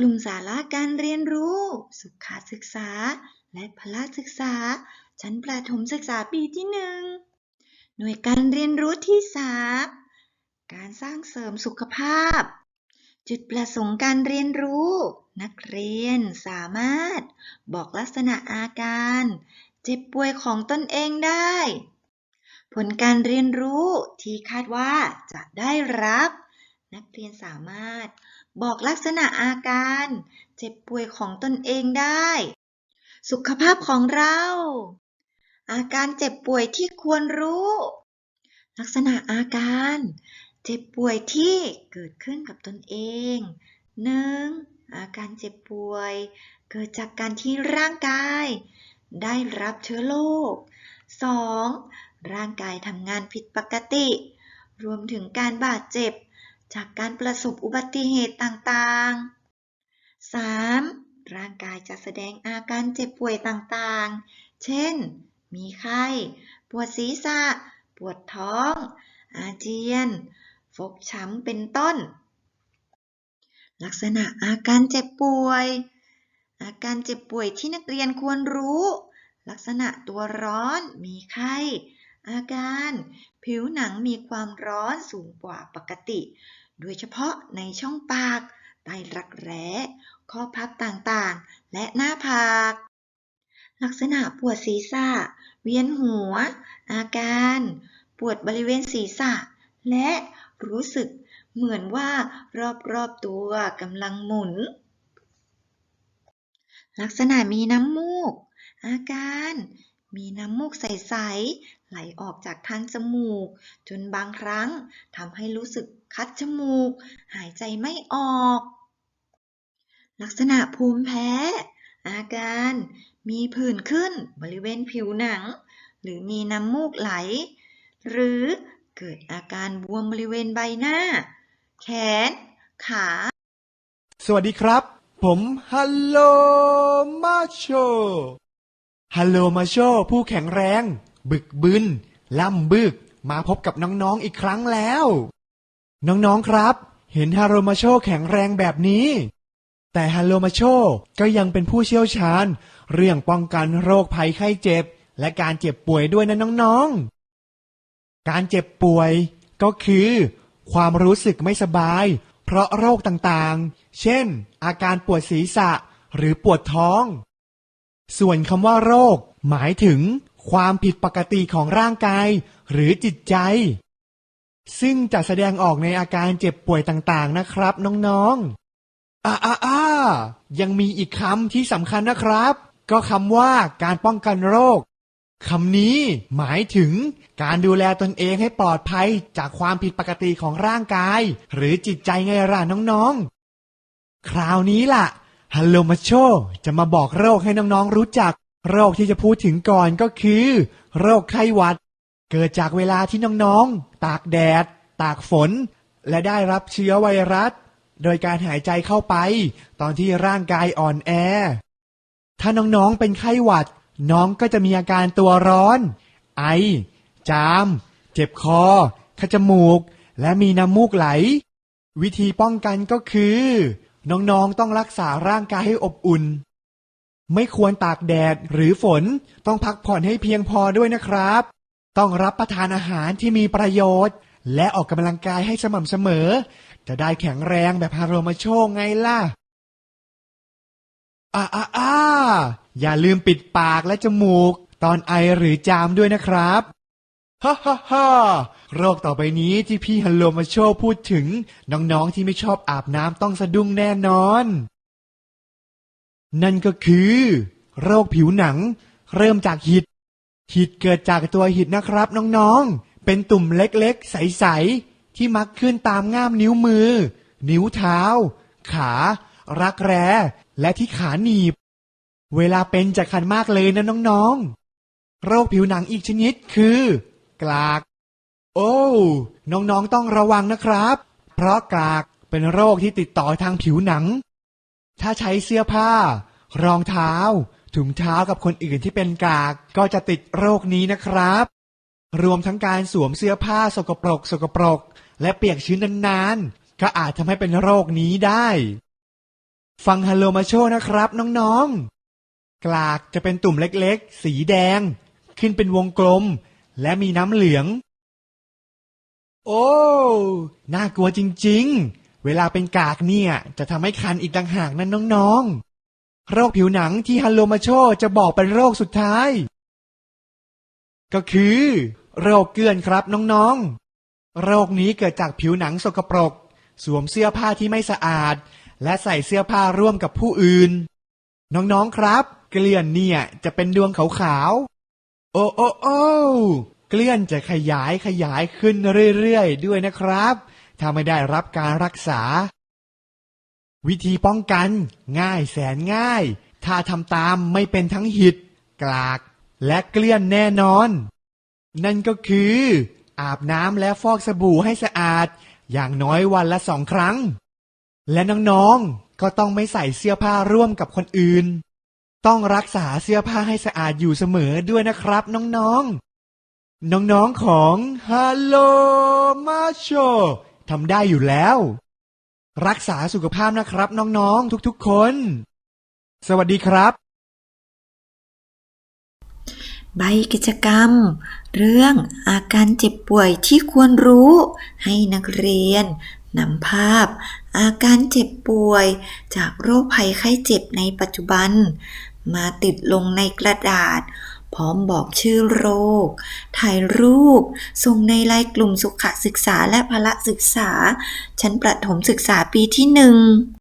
กลุ่มสาระการเรียนรู้ สุขศึกษา และพละศึกษา ชั้นประถมศึกษาปีที่หนึ่งหน่วยการเรียนรู้ที่สามการสร้างเสริมสุขภาพ จุดประสงค์การเรียนรู้ นักเรียนสามารถ บอกลักษณะอาการ เจ็บป่วยของตนเองได้ ผลการเรียนรู้ที่คาดว่าจะได้รับ นักเรียนสามารถบอกลักษณะอาการ เจ็บป่วยของตนเองได้ สุขภาพของเรา อาการเจ็บป่วยที่ควรรู้ ลักษณะอาการ เจ็บป่วยที่เกิดขึ้นกับตนเอง 1. อาการเจ็บป่วย เกิดจากการที่ร่างกาย ได้รับเชื้อโรค 2. ร่างกายทำงานผิดปกติ รวมถึงการบาดเจ็บ จากการประสบอุบัติเหตุต่างๆ 3. ร่างกายจะแสดงอาการเจ็บป่วยต่างๆ เช่น มีไข้ ปวดศีรษะ ปวดท้อง อาเจียน ฟกช้ำ เป็นต้น ลักษณะอาการเจ็บป่วย อาการเจ็บป่วยที่นักเรียนควรรู้ ลักษณะตัวร้อน มีไข้ อาการผิวหนังมีความร้อนสูงกว่าปกติ โดยเฉพาะในช่องปาก ใต้รักแร้ ข้อพับต่างๆ และหน้าผาก ลักษณะปวดศีรษะ เวียนหัว อาการ ปวดบริเวณศีรษะ และรู้สึกเหมือนว่ารอบๆตัวกำลังหมุน ลักษณะมีน้ำมูก อาการมีน้ำมูกใสๆ ไหลออกจากทางจมูก จนบางครั้งทำให้รู้สึกคัดจมูก หายใจไม่ออก ลักษณะภูมิแพ้ อาการมีผื่นขึ้นบริเวณผิวหนัง หรือมีน้ำมูกไหล หรือเกิดอาการบวมบริเวณใบหน้า แขน ขา สวัสดีครับ ผมฮัลโหลมาโชฮัลโหลมาโชผู้แข็งแรง บึกบึนล่ำบึก มาพบกับน้องๆอีกครั้งแล้ว น้องๆครับ เห็นฮาโลมาโชแข็งแรงแบบนี้ แต่ฮัลโลมาโชก็ยังเป็นผู้เชี่ยวชาญ เรื่องป้องกันโรคภัยไข้เจ็บ และการเจ็บป่วยด้วยนะน้องๆ การเจ็บป่วยก็คือ ความรู้สึกไม่สบาย เพราะโรคต่างๆ เช่น อาการปวดศีรษะหรือปวดท้อง ส่วนคำว่าโรค หมายถึง ความผิดปกติของร่างกาย หรือจิตใจ ซึ่งจะแสดงออกในอาการเจ็บป่วยต่างๆนะครับ น้องๆอ่าอ่าอ่ายังมีอีกคำที่สำคัญนะครับ ก็คำว่าการป้องกันโรคคำนี้หมายถึงการดูแลตนเองให้ปลอดภัยจากความผิดปกติของร่างกาย หรือจิตใจไงล่ะน้องๆ คราวนี้ล่ะฮัลโลมาโชจะมาบอกโรคให้น้องๆรู้จัก โรคที่จะพูดถึงก่อนก็คือ โรคไข้หวัด เกิดจากเวลาที่น้องๆ ตากแดด ตากฝน และได้รับเชื้อไวรัส โดยการหายใจเข้าไป ตอนที่ร่างกายอ่อนแอ ถ้าน้องๆเป็นไข้หวัด น้องก็จะมีอาการตัวร้อน ไอ จาม เจ็บคอคัดจมูก และมีน้ำมูกไหล วิธีป้องกันก็คือ น้องๆต้องรักษาร่างกายให้อบอุ่น ไม่ควรตากแดดหรือฝน ต้องพักผ่อนให้เพียงพอด้วยนะครับ ต้องรับประทานอาหารที่มีประโยชน์ และออกกำลังกายให้สม่ำเสมอ จะได้แข็งแรงแบบฮาโรมาโชไงล่ะอ่าอ่าอ่าอย่าลืมปิดปากและจมูก ตอนไอหรือจามด้วยนะครับฮ่าฮ่าฮ่าโรคต่อไปนี้ที่พี่ฮัลโลมาโชพูดถึง น้องๆที่ไม่ชอบอาบน้ำต้องสะดุ้งแน่นอน นั่นก็คือ โรคผิวหนัง เริ่มจากหิด หิดเกิดจากตัวหิดนะครับน้องๆ เป็นตุ่มเล็กๆ ใสๆ ที่มักขึ้นตามง่ามนิ้วมือ นิ้วเท้า ขา รักแร้ และที่ขาหนีบ เวลาเป็นจะคันมากเลยนะน้องๆ โรคผิวหนังอีกชนิดคือ กลาก โอ้ น้องๆต้องระวังนะครับ เพราะกลากเป็นโรคที่ติดต่อทางผิวหนัง ถ้าใช้เสื้อผ้า รองเท้า ถุงเท้ากับคนอื่นที่เป็นกาก ก็จะติดโรคนี้นะครับ รวมทั้งการสวมเสื้อผ้าสกปรก สกปรก และเปียกชื้นนานๆ ก็อาจทำให้เป็นโรคนี้ได้ ฟังฮัลโลมาโชนะครับน้องๆ กลากจะเป็นตุ่มเล็กๆ สีแดง ขึ้นเป็นวงกลม และมีน้ำเหลือง โอ้ น่ากลัวจริง ๆ เวลาเป็นกากเนี่ย จะทำให้คันอีกต่างหากนั่นน้องๆ โรคผิวหนังที่ฮัลโลมาโชจะบอกเป็นโรคสุดท้าย ก็คือ โรคเกลือนครับน้องๆ โรคนี้เกิดจากผิวหนังสกปรก สวมเสื้อผ้าที่ไม่สะอาด และใส่เสื้อผ้าร่วมกับผู้อื่น น้องๆครับ เกลื่อนเนี่ยจะเป็นดวงขาวๆ โอ้โอ้โอ้เกลื่อนจะขยายขยายขึ้นเรื่อยๆ ด้วยนะครับ ถ้าไม่ได้รับการรักษา วิธีป้องกัน ง่ายแสนง่าย ถ้าทำตามไม่เป็นทั้งหิด กลาก และเกลื่อนแน่นอน นั่นก็คือ อาบน้ำและฟอกสบู่ให้สะอาด อย่างน้อยวันละสองครั้ง และน้องๆ ก็ต้องไม่ใส่เสื้อผ้าร่วมกับคนอื่น ต้องรักษาเสื้อผ้าให้สะอาดอยู่เสมอด้วยนะครับน้องๆน้องๆของฮัลโหลมาโช ทำได้อยู่แล้ว รักษาสุขภาพนะครับน้องๆ ทุกๆคน สวัสดีครับ ใบกิจกรรม เรื่องอาการเจ็บป่วยที่ควรรู้ ให้นักเรียนนำภาพ อาการเจ็บป่วย จากโรคภัยไข้เจ็บในปัจจุบัน มาติดลงในกระดาษ พร้อมบอกชื่อโรค ถ่ายรูป ส่งในไลน์กลุ่มสุขศึกษาและพละศึกษา ชั้นประถมศึกษาปีที่หนึ่ง